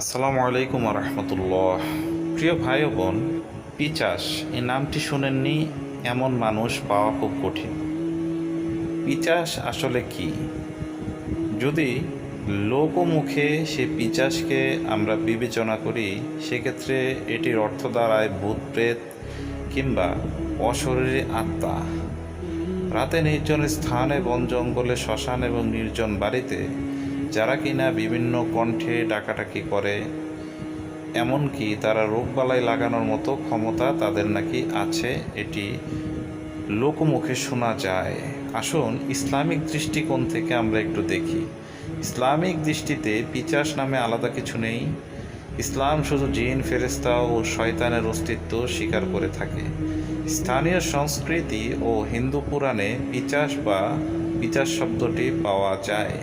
আসসালামু আলাইকুম রহমতুল্লাহ প্রিয় ভাই বোন, পিচাস এই নামটি শুনেননি এমন মানুষ পাওয়া খুব কঠিন। পিচাস আসলে কি? যদি লোকমুখে সে পিচাসকে আমরা বিবেচনা করি, সেক্ষেত্রে এটির অর্থ দ্বারায় ভূত, প্রেত কিংবা অশরীরী আত্মা। রাতে নির্জন স্থানে বন জঙ্গলে শ্মশান এবং নির্জন বাড়িতে যারা কিনা বিভিন্ন কণ্ঠে ডাকাটাকি করে, এমনকি তারা রোগবালাই লাগানোর মতো ক্ষমতা তাদের নাকি আছে, এটি লোকমুখে শোনা যায়। আসুন ইসলামিক দৃষ্টিকোণ থেকে আমরা একটু দেখি। ইসলামিক দৃষ্টিতে পিচাস নামে আলাদা কিছু নেই। ইসলাম শুধু জিন ফেরেস্তা ও শয়তানের অস্তিত্ব স্বীকার করে থাকে। স্থানীয় সংস্কৃতি ও হিন্দু পুরাণে পিচাস বা পিচাস শব্দটি পাওয়া যায়।